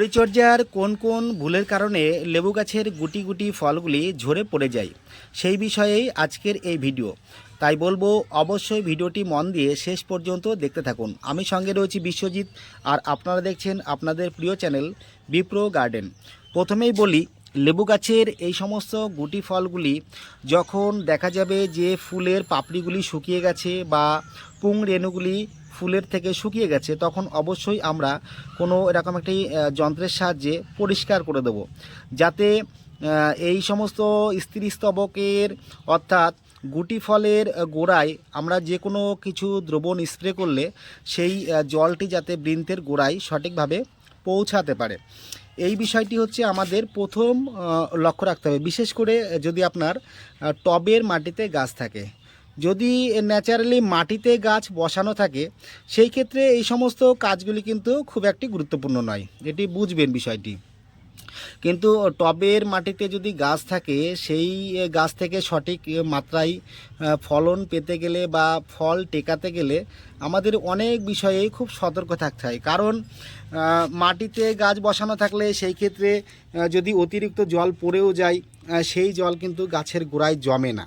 পরিচর্যার কোন কোন ভুলের কারণে লেবু গাছের গুটি গুটি ফলগুলি ঝরে পড়ে যায়, সেই বিষয়েই আজকের এই ভিডিও। তাই বলব, অবশ্যই ভিডিওটি মন দিয়ে শেষ পর্যন্ত দেখতে থাকুন। আমি সঙ্গে রয়েছি বিশ্বজিৎ, আর আপনারা দেখছেন আপনাদের প্রিয় চ্যানেল বিপ্রো গার্ডেন। প্রথমেই বলি, লেবু গাছের এই সমস্ত গুটি ফলগুলি যখন দেখা যাবে যে ফুলের পাপড়িগুলি শুকিয়ে গেছে বা পুং রেণুগুলি ফুলের থেকে শুকিয়ে গেছে, তখন অবশ্যই আমরা কোনো এরকম একটি যন্ত্রের সাহায্যে পরিষ্কার করে দেব। যাতে এই সমস্ত স্ত্রীস্তবকের অর্থাৎ গুটি ফলের গোড়ায় আমরা যে কোনো কিছু দ্রবণ স্প্রে করলে সেই জলটি যাতে বৃন্তের গোড়ায় সঠিকভাবে পৌঁছাতে পারে। এই বিষয়টি হচ্ছে আমাদের প্রথম লক্ষ্য রাখতে হবে। বিশেষ করে যদি আপনার টবের মাটিতে গাছ থাকে যদি ন্যাচারালি মাটিতে গাছ বসানো থাকে, সেই ক্ষেত্রে এই সমস্ত কাজগুলি কিন্তু খুব একটি গুরুত্বপূর্ণ নয়। এটি বুঝবেন বিষয়টি। কিন্তু টবের মাটিতে যদি গাছ থাকে, সেই গাছ থেকে সঠিক মাত্রায় ফলন পেতে গেলে বা ফল টেকাতে গেলে আমাদের অনেক বিষয়ে খুব সতর্ক থাকতে হয়। কারণ মাটিতে গাছ বসানো থাকলে সেই ক্ষেত্রে যদি অতিরিক্ত জল পড়েও যায় সেই জল কিন্তু গাছের গোড়ায় জমে না।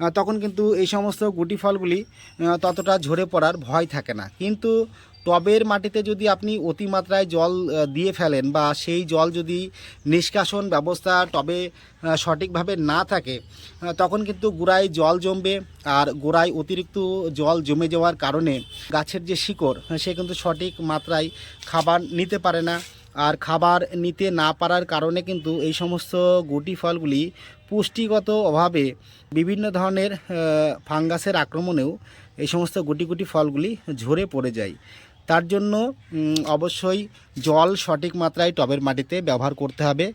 তখন কিন্তু এই সমস্ত গুটি ফলগুলি ততটা ঝরে পড়ার ভয় থাকে না। কিন্তু টবের মাটিতে যদি আপনি অতিমাত্রায় জল দিয়ে ফেলেন বা সেই জল যদি নিষ্কাশন ব্যবস্থা টবে সঠিকভাবে না থাকে তখন কিন্তু গোড়ায় জল জমবে আর গোড়ায় অতিরিক্ত জল জমে যাওয়ার কারণে গাছের যে শিকড় সে কিন্তু সঠিক মাত্রায় খাবার নিতে পারে না। আর খাবার নিতে না পারার কারণে কিন্তু এই সমস্ত গুটি ফলগুলি পুষ্টিগত অভাবে বিভিন্ন ধরনের ফাঙ্গাসের আক্রমণেও এই সমস্ত গুটি গুটি ফলগুলি ঝরে পড়ে যায়। তার জন্য অবশ্যই জল সঠিক মাত্রায় টবের মাটিতে ব্যবহার করতে হবে।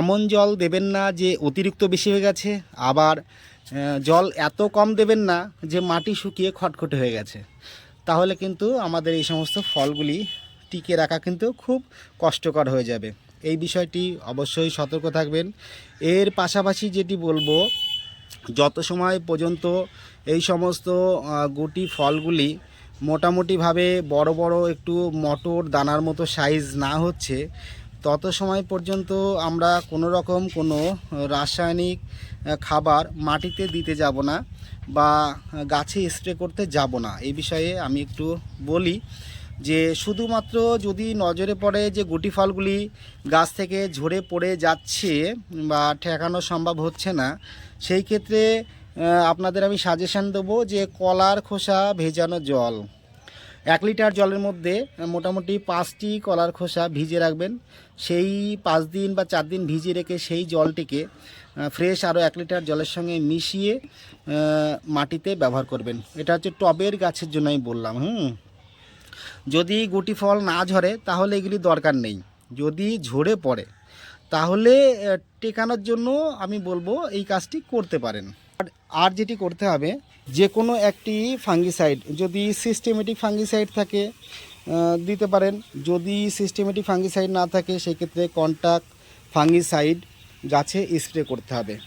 এমন জল দেবেন না যে অতিরিক্ত বেশি হয়ে গেছে, আবার জল এত কম দেবেন না যে মাটি শুকিয়ে খটখটে হয়ে গেছে। তাহলে কিন্তু আমাদের এই সমস্ত ফলগুলি টিকে রাখা কিন্তু খুব কষ্টকর হয়ে যাবে। এই বিষয়টি অবশ্যই সতর্ক থাকবেন। এর পাশাপাশি যেটি বলব, যত সময় পর্যন্ত এই সমস্ত গুটি ফলগুলি মোটামুটিভাবে বড় বড় একটু মটর দানার মতো সাইজ না হচ্ছে, তত সময় পর্যন্ত আমরা কোনো রকম কোনো রাসায়নিক খাবার মাটিতে দিতে যাব না বা গাছে স্প্রে করতে যাব না। এই বিষয়ে আমি একটু বলি। যে শুধুমাত্র যদি নজরে পড়ে যে গুটি ফলগুলি গাছ থেকে ঝরে পড়ে যাচ্ছে বা ঠেকানো সম্ভব হচ্ছে না, সেই ক্ষেত্রে আপনাদের আমি সাজেশান দেবো যে কলার খোসা ভেজানো জল। এক লিটার জলের মধ্যে মোটামুটি পাঁচটি কলার খোসা ভিজে রাখবেন। সেই পাঁচ দিন বা চার দিন ভিজিয়ে রেখে সেই জলটিকে ফ্রেশ আরও এক লিটার জলের সঙ্গে মিশিয়ে মাটিতে ব্যবহার করবেন। এটা হচ্ছে টবের গাছের জন্য আমি বললাম, হুম? যদি গুটি ফল না ঝরে, তাহলে এগুলি দরকার নেই। যদি ঝরে পড়ে, তাহলে টেকানোর জন্য আমি বলব এই কাজটি করতে পারেন। আর- যেটি করতে হবে, যে কোনো একটি ফাঙ্গিসাইড যদি সিস্টেমেটিক ফাঙ্গিসাইড থাকে দিতে পারেন। যদি সিস্টেমেটিক ফাঙ্গিসাইড না থাকে, সেক্ষেত্রে কন্টাক্ট ফাঙ্গিসাইড গাছে স্প্রে করতে হবে।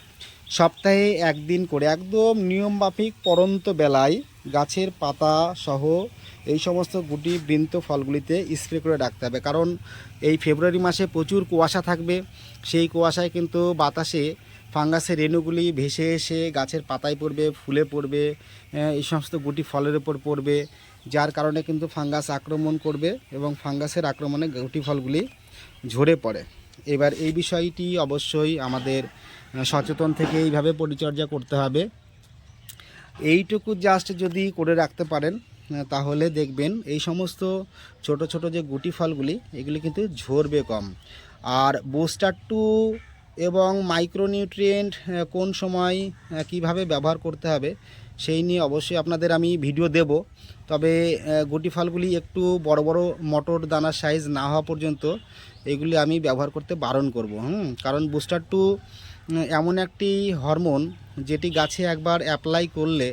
সপ্তাহে একদিন করে, একদম নিয়মমাফিক পরন্ত বেলায় গাছের পাতা সহ এই সমস্ত গুটি, বৃন্ত ফলগুলিতে স্প্রে করে রাখতে হবে। কারণ এই ফেব্রুয়ারি মাসে প্রচুর কুয়াশা থাকবে। সেই কুয়াশায় কিন্তু বাতাসে ফাঙ্গাসের রেণুগুলি ভেসে এসে গাছের পাতায় পড়বে, ফুলে পড়বে এই সমস্ত গুটি ফলের উপর পড়বে, যার কারণে কিন্তু ফাঙ্গাস আক্রমণ করবে এবং ফাঙ্গাসের আক্রমণে গুটি ফলগুলি ঝরে পড়ে। এবার এই বিষয়টি অবশ্যই আমাদের সচেতন থেকে এইভাবে পরিচর্যা করতে হবে। এইটুকু জাস্ট যদি করে রাখতে পারেন তাহলে দেখবেন এই সমস্ত ছোট ছোট যে গুটি ফলগুলি, এগুলি কিন্তু ঝরবে কম। আর বুস্টার টু এবং মাইক্রোনিউট্রিয়েন্ট কোন সময় কীভাবে ব্যবহার করতে হবে, সেই নিয়ে অবশ্যই আপনাদের আমি ভিডিও দেব। তবে গুটি ফলগুলি একটু বড় বড় মটর দানার সাইজ না হওয়া পর্যন্ত এগুলি আমি ব্যবহার করতে বারণ করব, হুম? কারণ বুস্টার টু এমন একটি হরমোন যেটি গাছে একবার অ্যাপ্লাই করলে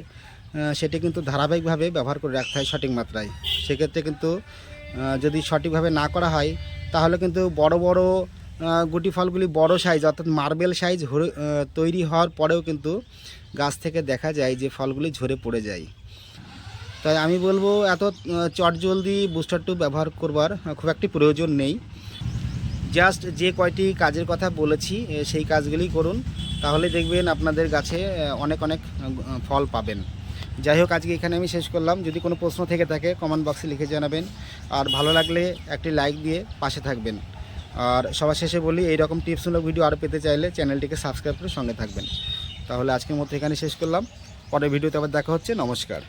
সেটি কিন্তু ধারাবাহিকভাবে ব্যবহার করে রাখতে হয় সঠিক মাত্রায়। সেক্ষেত্রে কিন্তু যদি সঠিকভাবে না করা হয়, তাহলে কিন্তু বড় বড় গুটি ফলগুলি বড় সাইজ অর্থাৎ মার্বেল সাইজ তৈরি হওয়ার পরেও কিন্তু গাছ থেকে দেখা যায় যে ফলগুলি ঝরে পড়ে যায়। তাই আমি বলব, এত চটজলদি বুস্টার টু ব্যবহার করবার খুব একটি প্রয়োজন নেই। জাস্ট যে কয়টি কাজের কথা বলেছি সেই কাজগুলি করুন। তাহলে দেখবেন আপনাদের গাছে অনেক অনেক ফল পাবেন। যাই হোক, আজকে এখানে আমি শেষ করলাম। যদি কোনো প্রশ্ন থেকে থাকে কমেন্ট বক্সে লিখে জানাবেন। আর ভালো লাগলে একটি লাইক দিয়ে পাশে থাকবেন। আর সবার শেষে বলি, এইরকম টিপসমূলক ভিডিও আরও পেতে চাইলে চ্যানেলটিকে সাবস্ক্রাইব করে সঙ্গে থাকবেন। তাহলে আজকের মতো এখানে শেষ করলাম। পরের ভিডিওতে আবার দেখা হচ্ছে। নমস্কার।